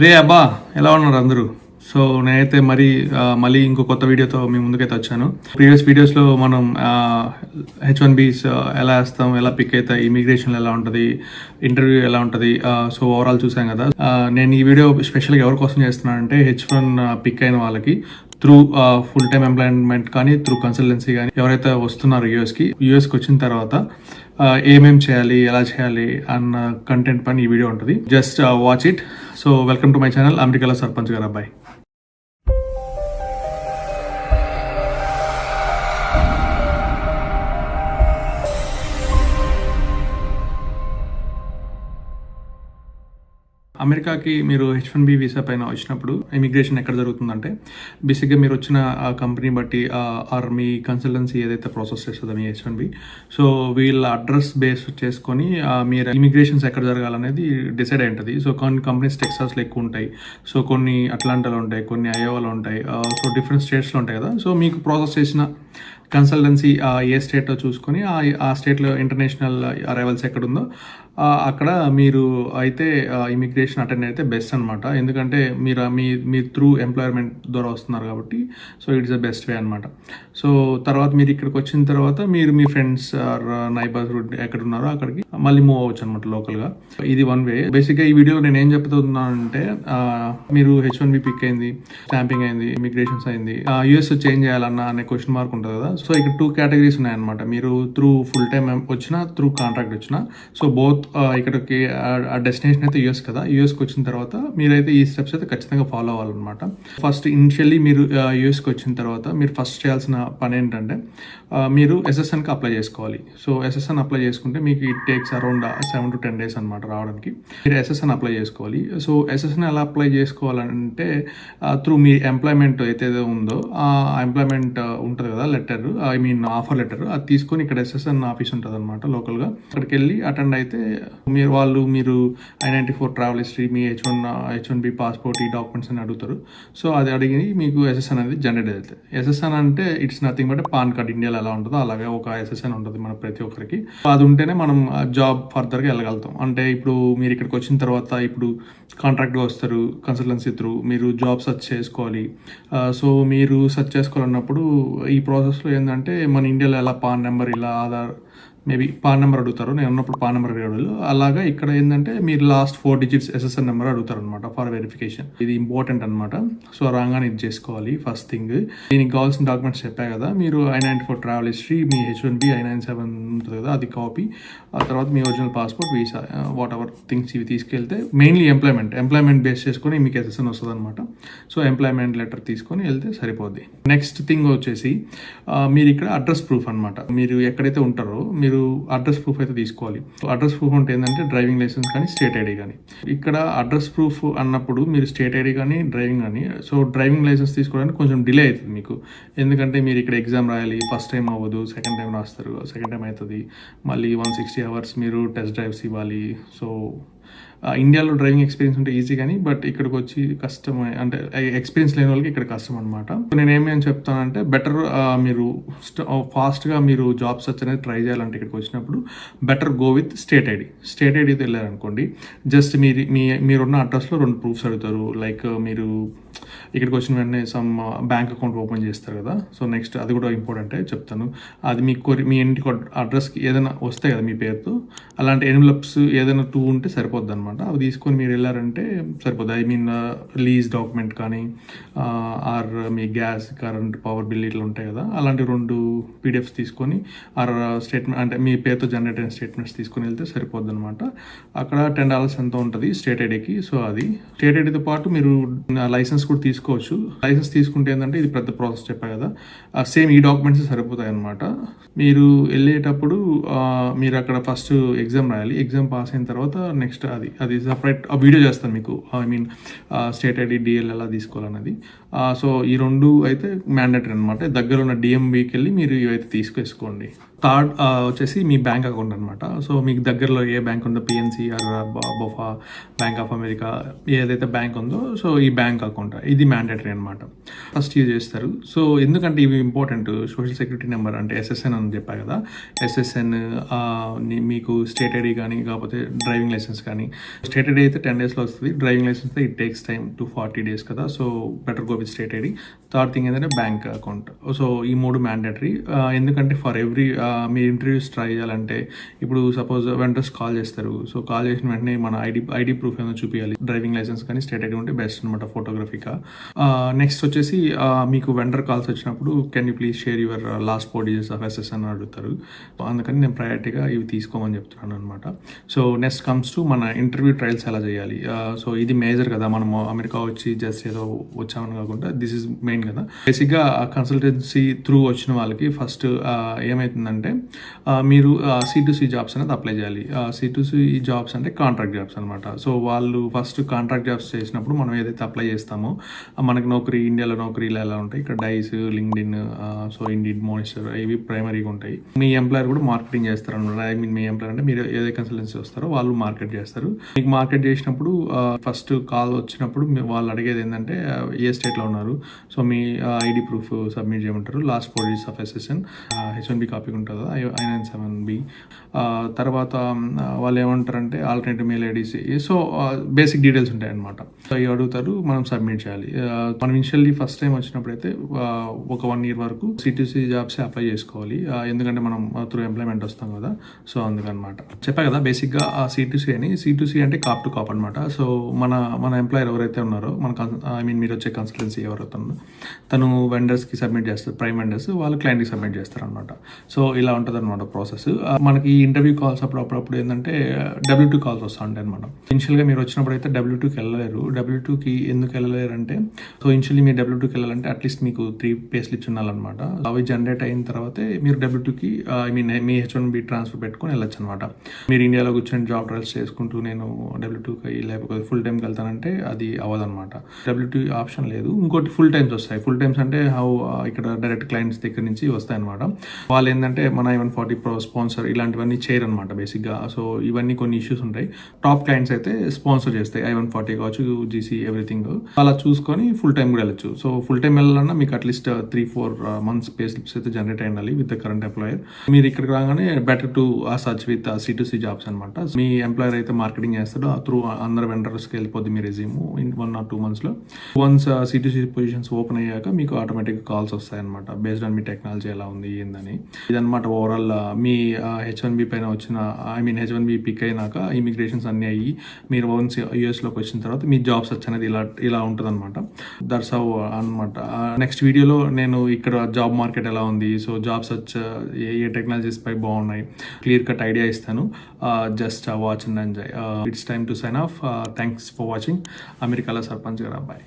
రే అబ్బా ఎలా ఉన్నారు అందరూ? సో నేనైతే మరి మళ్ళీ ఇంకో కొత్త వీడియోతో మీ ముందుకైతే వచ్చాను. ప్రీవియస్ వీడియోస్లో మనం హెచ్ వన్ బీస్ ఎలా వేస్తాం ఎలా పిక్ అవుతాయి ఇమిగ్రేషన్ ఎలా ఉంటుంది ఇంటర్వ్యూ ఎలా ఉంటుంది సో ఓవరాల్ చూసాం కదా. నేను ఈ వీడియో స్పెషల్గా ఎవరి కోసం చేస్తున్నానంటే హెచ్ వన్ పిక్ అయిన వాళ్ళకి. త్రూ ఫుల్ టైమ్ ఎంప్లాయ్మెంట్ కానీ త్రూ కన్సల్టెన్సీ కానీ ఎవరైతే వస్తున్నారో యూఎస్కి యూఎస్కి వచ్చిన తర్వాత uh, ఏమేం చేయాలి ఎలా చేయాలి అన్న కంటెంట్ పైన ఈ వీడియో ఉంటుంది. Just watch it so welcome to my channel అమెరికాలో సర్పంచ్ గారు. అబ్బాయి అమెరికాకి మీరు హెచ్ వన్ బి వీసా పైన వచ్చినప్పుడు ఇమిగ్రేషన్ ఎక్కడ జరుగుతుందంటే బేసిక్గా మీరు వచ్చిన ఆ కంపెనీ బట్టి ఆర్ మీ కన్సల్టెన్సీ ఏదైతే ప్రాసెస్ చేస్తుందో మీ హెచ్ వన్ బి సో వీళ్ళ అడ్రస్ బేస్ చేసుకొని మీరు ఇమిగ్రేషన్స్ ఎక్కడ జరగాలనేది డిసైడ్ అయి ఉంటుంది. సో కొన్ని కంపెనీస్ టెక్సాస్లో ఎక్కువ ఉంటాయి. సో కొన్ని అట్లాంటాలో ఉంటాయి కొన్ని అయోవాలో ఉంటాయి. సో డిఫరెంట్ స్టేట్స్లో ఉంటాయి కదా. సో మీకు ప్రాసెస్ చేసిన కన్సల్టెన్సీ ఏ స్టేట్లో చూసుకొని ఆ స్టేట్లో ఇంటర్నేషనల్ అరైవల్స్ ఎక్కడుందో అక్కడ మీరు అయితే ఇమిగ్రేషన్ అటెండ్ అయితే బెస్ట్ అనమాట ఎందుకంటే మీరు మీ మీ త్రూ ఎంప్లాయ్మెంట్ ద్వారా వస్తున్నారు కాబట్టి so it's the best way అనమాట సో తర్వాత మీరు ఇక్కడికి వచ్చిన తర్వాత మీరు మీ ఫ్రెండ్స్ ఆర్ నైబర్హుడ్ ఎక్కడ ఉన్నారో అక్కడికి మళ్ళీ మూవ్ అవ్వచ్చు అనమాట లోకల్గా ఇది వన్ వే బేసిక్గా ఈ వీడియో నేను ఏం చెప్తున్నాను అంటే మీరు హెచ్ వన్ బి పిక్ అయింది స్టాంపింగ్ అయింది ఇమిగ్రేషన్స్ అయింది యూఎస్ చేంజ్ చేయాలన్నా అనే క్వశ్చన్ మార్క్ ఉంటుంది కదా. సో ఇక్కడ టూ కేటగిరీస్ ఉన్నాయన్నమాట. మీరు త్రూ ఫుల్ టైమ్ వచ్చినా త్రూ కాంట్రాక్ట్ వచ్చినా సో బోత్ ఇక్కడికి ఆ డెస్టినేషన్ అయితే యూఎస్ కదా. యూఎస్కి వచ్చిన తర్వాత మీరైతే ఈ స్టెప్స్ అయితే ఖచ్చితంగా ఫాలో అవ్వాలన్నమాట. ఫస్ట్ ఇనిషియల్లీ మీరు యూఎస్కి వచ్చిన తర్వాత మీరు ఫస్ట్ చేయాల్సిన పని ఏంటంటే మీరు ఎస్ఎస్ఎన్కి అప్లై చేసుకోవాలి. సో ఎస్ఎస్ఎన్ అప్లై చేసుకుంటే మీకు it takes around seven to ten days అనమాట రావడానికి. మీరు ఎస్ఎస్ఎన్ అప్లై చేసుకోవాలి. సో ఎస్ఎస్ఎన్ ఎలా అప్లై చేసుకోవాలంటే త్రూ మీ ఎంప్లాయ్మెంట్ అయితే ఉందో ఆ ఎంప్లాయ్మెంట్ ఉంటుంది కదా letter I mean offer letter అది తీసుకొని ఇక్కడ ఎస్ఎస్ఎన్ ఆఫీస్ ఉంటుంది అనమాట లోకల్గా అక్కడికి వెళ్ళి అటెండ్ అయితే మీరు వాళ్ళు మీరు I ninety four travel history me H one H one B passport ఈ డాక్యుమెంట్స్ అని అడుగుతారు. సో అది అడిగి మీకు ఎస్ఎస్ఎన్ అనేది జనరేట్ అవుతుంది. ఎస్ఎస్ఎన్ అంటే it's nothing but PAN card ఇండియాలో ఎలా ఉంటుందో అలాగే ఒక ఎస్ఎస్ఎన్ ఉంటుంది మన ప్రతి ఒక్కరికి. అది ఉంటేనే మనం జాబ్ ఫర్దర్గా వెళ్ళగలుగుతాం. అంటే ఇప్పుడు మీరు ఇక్కడికి వచ్చిన తర్వాత ఇప్పుడు కాంట్రాక్ట్గా వస్తారు కన్సల్టెన్సీ త్రూ మీరు జాబ్ సెర్చ్ చేసుకోవాలి. సో మీరు సెర్చ్ చేసుకోవాలన్నప్పుడు ఈ ప్రాసెస్లో ఏంటంటే మన ఇండియాలో ఎలా పాన్ నెంబర్ ఇలా ఆధార్ మేబీ పాన్ నెంబర్ అడుగుతారు. నేను ఉన్నప్పుడు పాన్ నెంబర్ అడిగాడు అలాగా ఇక్కడ ఏంటంటే మీరు last four digits SSN number అడుగుతారు అనమాట ఫర్ వెరిఫికేషన్ ఇది ఇంపార్టెంట్ అనమాట సో రాగానే ఇది చేసుకోవాలి ఫస్ట్ థింగ్ దీనికి కావాల్సిన డాక్యుమెంట్స్ చెప్పా కదా. మీరు I nine four travel history me H one B I nine seven ఉంటుంది కదా అది కాపీ ఆ తర్వాత మీ original passport visa whatever things ఇవి తీసుకెళ్తే మెయిన్లీ ఎంప్లాయ్మెంట్ ఎంప్లాయ్మెంట్ బేస్ చేసుకొని మీకు ఎస్ఎస్ఎన్ వస్తుంది అనమాట సో ఎంప్లాయ్మెంట్ లెటర్ తీసుకొని వెళ్తే సరిపోద్ది. నెక్స్ట్ థింగ్ వచ్చేసి మీరు ఇక్కడ అడ్రస్ ప్రూఫ్ అనమాట మీరు ఎక్కడైతే ఉంటారో మీరు అడ్రస్ ప్రూఫ్ అయితే తీసుకోవాలి. అడ్రస్ ప్రూఫ్ అంటే ఏంటంటే డ్రైవింగ్ లైసెన్స్ కానీ స్టేట్ ఐడి కానీ. ఇక్కడ అడ్రస్ ప్రూఫ్ అన్నప్పుడు మీరు స్టేట్ ఐడి కానీ డ్రైవింగ్ కానీ సో డ్రైవింగ్ లైసెన్స్ తీసుకోవడానికి కొంచెం డిలే అవుతుంది మీకు. ఎందుకంటే మీరు ఇక్కడ ఎగ్జామ్ రాయాలి ఫస్ట్ టైం అవ్వదు సెకండ్ టైం రాస్తారు సెకండ్ టైం అవుతుంది. మళ్ళీ వన్ సిక్స్టీ అవర్స్ మీరు టెస్ట్ డ్రైవ్స్ ఇవ్వాలి. సో ఇండియాలో డ్రైవింగ్ ఎక్స్పీరియన్స్ ఉంటే ఈజీ కానీ బట్ ఇక్కడికి వచ్చి కష్టం అంటే ఎక్స్పీరియన్స్ లేని వాళ్ళకి ఇక్కడ కష్టం అనమాట నేను ఏమేమి చెప్తానంటే బెటర్ మీరు ఫాస్ట్గా మీరు జాబ్ సర్చ్ అనేది ట్రై చేయాలంటే ఇక్కడికి వచ్చినప్పుడు better go with state ID state ఐడితో వెళ్ళారనుకోండి జస్ట్ మీరు మీ మీరున్న అడ్రస్లో రెండు ప్రూఫ్స్ అడుగుతారు. లైక్ మీరు ఇక్కడికి వచ్చిన వెంటనే సమ్ బ్యాంక్ అకౌంట్ ఓపెన్ చేస్తారు కదా. సో నెక్స్ట్ అది కూడా ఇంపార్టెంటే చెప్తాను. అది మీ కొరి మీ ఇంటికి అడ్రస్కి ఏదైనా వస్తాయి కదా మీ పేరుతో అలాంటి ఎన్వలప్స్ ఏదైనా టూ ఉంటే సరిపోద్ది అనమాట అవి తీసుకొని మీరు వెళ్ళారంటే సరిపోద్ది. ఐ మీన్ లీజ్ డాక్యుమెంట్ కానీ uh, ఆర్ మీ గ్యాస్ కరెంట్ పవర్ బిల్ ఇట్లా ఉంటాయి కదా. అలాంటి రెండు పీడిఎఫ్స్ తీసుకొని ఆర్ స్టేట్మెంట్ uh, అంటే మీ పేరుతో జనరేట్ అయిన స్టేట్మెంట్స్ తీసుకొని వెళ్తే సరిపోద్ది అనమాట అక్కడ టెన్ డాలర్స్ ఎంత ఉంటుంది? స్టేట్ ఐడికి సో అది. స్టేట్ ఐడితో పాటు మీరు లైసెన్స్ కూడా తీసుకోవచ్చు. లైసెన్స్ తీసుకుంటే ఏంటంటే ఇది పెద్ద ప్రాసెస్ చెప్పా కదా. సేమ్ ఈ డాక్యుమెంట్స్ సరిపోతాయి అనమాట మీరు వెళ్ళేటప్పుడు మీరు అక్కడ ఫస్ట్ ఎగ్జామ్ రాయాలి. ఎగ్జామ్ పాస్ అయిన తర్వాత నెక్స్ట్ అది. అది సపరేట్ ఆ వీడియో చేస్తాను మీకు. I mean state ID DL ఎలా తీసుకోవాలన్నది. సో ఈ రెండు అయితే మ్యాండేటరీ అనమాట దగ్గర ఉన్న డిఎంబీకి వెళ్ళి మీరు ఇవైతే తీసుకేసుకోండి థర్డ్ వచ్చేసి మీ బ్యాంక్ అకౌంట్ అనమాట సో మీకు దగ్గరలో ఏ బ్యాంక్ ఉందో PNC BofA bank of America ఏదైతే బ్యాంక్ ఉందో సో ఈ బ్యాంక్ అకౌంట్. ఇది మ్యాండేటరీ అనమాట ఫస్ట్ యూజ్ చేస్తారు. సో ఎందుకంటే ఇవి ఇంపార్టెంట్ సోషల్ సెక్యూరిటీ నెంబర్ అంటే ఎస్ఎస్ఎన్ అని చెప్పా కదా. ఎస్ఎస్ఎన్ మీకు స్టేట్ ఐడి కానీ కాకపోతే డ్రైవింగ్ లైసెన్స్ కానీ స్టేట్ ఐడి అయితే టెన్ డేస్లో వస్తుంది. డ్రైవింగ్ లైసెన్స్ అయితే it takes time to forty days కదా. So better go with state ID third thing ఏంటంటే బ్యాంక్ అకౌంట్ సో ఈ మూడు మ్యాండేటరీ ఎందుకంటే ఫర్ ఎవ్రీ మీ ఇంటర్వ్యూస్ ట్రై చేయాలంటే ఇప్పుడు సపోజ్ వెంటర్స్ కాల్ చేస్తారు. సో కాల్ చేసిన వెంటనే మన ఐడి ఐడి ప్రూఫ్ ఏమైనా చూపించాలి డ్రైవింగ్ లైసెన్స్ కానీ స్టేట్ ఐడి ఉంటే బెస్ట్ అనమాట ఫోటోగ్రఫీగా నెక్స్ట్ వచ్చేసి మీకు వెండర్ కాల్స్ వచ్చినప్పుడు can you please share your last four digits of SS అని అడుగుతారు. అందుకని నేను ప్రయారిటీగా ఇవి తీసుకోమని చెప్తున్నాను అనమాట సో నెక్స్ట్ కమ్స్ టు మన ఇంటర్వ్యూ ట్రయల్స్ ఎలా చేయాలి. సో ఇది మేజర్ కదా. మనం అమెరికా వచ్చి జస్ట్ ఏదో వచ్చామని కాకుండా దిస్ ఇస్ మెయిన్ కదా. బేసిక్గా కన్సల్టెన్సీ త్రూ వచ్చిన వాళ్ళకి ఫస్ట్ ఏమవుతుందంటే అంటే మీరు సి టు సి జాబ్స్ అనేది అప్లై చేయాలి. సి టు సి జాబ్స్ అంటే కాంట్రాక్ట్ జాబ్స్ అనమాట సో వాళ్ళు ఫస్ట్ కాంట్రాక్ట్ జాబ్స్ చేసినప్పుడు మనం ఏదైతే అప్లై చేస్తామో మనకి నౌకరీ ఇండియాలో నౌకరీలు ఎలా ఉంటాయి? ఇక్కడ Dice LinkedIn so Indeed Monster ఇవి ప్రైమరీగా ఉంటాయి. మీ ఎంప్లాయర్ కూడా మార్కెటింగ్ చేస్తారు అనమాట ఐ మీన్ మీ ఎంప్లాయర్ అంటే మీరు ఏదైతే కన్సల్టెన్సీ వస్తారో వాళ్ళు మార్కెట్ చేస్తారు. మీకు మార్కెట్ చేసినప్పుడు ఫస్ట్ కాల్ వచ్చినప్పుడు వాళ్ళు అడిగేది ఏంటంటే ఏ స్టేట్లో ఉన్నారు? సో మీ ఐడి ప్రూఫ్ సబ్మిట్ చేయమంటారు. Last four days of SSN HNB one B copy ఉంటుంది? కదా ఐ నైన్ సెవెన్ బి. తర్వాత వాళ్ళు ఏమంటారంటే alternative mail IDs. So basic details ఉంటాయి అనమాట సో ఇవి అడుగుతారు మనం సబ్మిట్ చేయాలి. మనం ఇనిషియల్లీ ఫస్ట్ టైం వచ్చినప్పుడైతే అయితే ఒక వన్ ఇయర్ వరకు సిటీసీ జాబ్స్ అప్లై చేసుకోవాలి. ఎందుకంటే మనం త్రూ ఎంప్లాయ్మెంట్ వస్తాం కదా. సో అందుకనమాట చెప్పా కదా బేసిక్గా ఆ సిటీసీ అని. సిటీసీ అంటే కాప్ టు కాప్ అనమాట సో మన మన ఎంప్లాయర్ ఎవరైతే ఉన్నారో మన ఐ మీన్ మీరు వచ్చే కన్సల్టెన్సీ ఎవరైతే ఉన్నారో తను వెండర్స్కి సబ్మిట్ చేస్తారు ప్రైమ్ వెండర్స్ వాళ్ళు క్లయింట్కి సబ్మిట్ చేస్తారు అనమాట సో ఇలా ఉంటుంది అనమాట ప్రాసెస్ మనకి ఈ ఇంటర్వ్యూ కాల్స్ అప్పుడు అప్పుడప్పుడు ఏంటంటే డబ్ల్యూ టూ కాల్స్ వస్తూ ఉంటాయి అనమాట ఇనిషియల్గా మీరు వచ్చినప్పుడు అయితే డబ్ల్యూ టూకి వెళ్ళలేరు. డబ్ల్యూ టూకి ఎందుకు వెళ్ళలేరు అంటే సో ఇనిషియల్లీ మీరు డబ్ల్యూ టూకి వెళ్ళాలంటే అట్లీస్ట్ మీకు త్రీ పేస్లు ఇచ్చి ఉండాలన్నమాట. అవి జనరేట్ అయిన తర్వాతే మీరు డబ్ల్యూ టూకి ఐ మీన్ మీ హెచ్ వన్ బి ట్రాన్స్ఫర్ పెట్టుకొని వెళ్ళొచ్చు అనమాట మీరు ఇండియాలో కూర్చొని జాబ్ ట్రయల్స్ చేసుకుంటూ నేను డబ్ల్యూ టూకి లేకపోతే ఫుల్ టైంకి వెళ్తానంటే అది అవ్వదన్నమాట. డబ్ల్యూ టూ ఆప్షన్ లేదు. ఇంకోటి ఫుల్ టైమ్స్ వస్తాయి. ఫుల్ టైమ్స్ అంటే హౌ ఇక్కడ డైరెక్ట్ క్లయింట్స్ దగ్గర నుంచి వస్తాయి అనమాట వాళ్ళు ఏంటంటే మన ఈవెన్ ఫార్టీ ప్రో స్పాన్సర్ ఇలాంటివన్నీ చేయరు అనమాట బేసిక్గా. సో ఇవన్నీ కొన్ని ఇష్యూస్ ఉంటాయి. టాప్ క్లయింట్స్ అయితే స్పాన్సర్ చేస్తాయి. ఐ వన్ ఫార్టీ కావచ్చు జీసీ ఎవ్రీథింగ్ అలా చూసుకొని ఫుల్ టైం కూడా వెళ్ళచ్చు. సో ఫుల్ టైం వెళ్ళాలన్నా మీకు at least three four months pay slips అయితే జనరేట్ అయ్యాలి విత్ ద కరెంట్ ఎంప్లాయర్ మీరు ఇక్కడికి రాగానే better to such with C to C jobs అనమాట మీ ఎంప్లాయర్ అయితే మార్కెటింగ్ చేస్తాడో త్రూ uh, అందరు వెండర్స్కి వెళ్ళిపోద్ది మీ resume in one or two మంత్స్లో once C to C positions open అయ్యాక మీకు ఆటోమేటిక్ కాల్స్ వస్తాయి అనమాట బేస్డ్ ఆన్ మీ టెక్నాలజీ ఎలా ఉంది ఏందని. అనమాట ఓవరాల్ మీ హెచ్ వన్ బి పైన వచ్చిన I mean H one B pick అయినాక ఇమిగ్రేషన్స్ అన్నీ అయ్యి మీరు వన్స్ యూఎస్లోకి వచ్చిన తర్వాత మీ జాబ్ సర్చ్ అనేది ఇలా ఇలా ఉంటుంది అనమాట దట్స్ హౌ అనమాట నెక్స్ట్ వీడియోలో నేను ఇక్కడ జాబ్ మార్కెట్ ఎలా ఉంది సో జాబ్ సర్చ్ ఏ ఏ టెక్నాలజీస్ పై బాగున్నాయి క్లియర్ కట్ ఐడియా ఇస్తాను. Just watch and enjoy it's time to sign off thanks for watching అమెరికాలో సర్పంచ్ గారు అబ్బాయి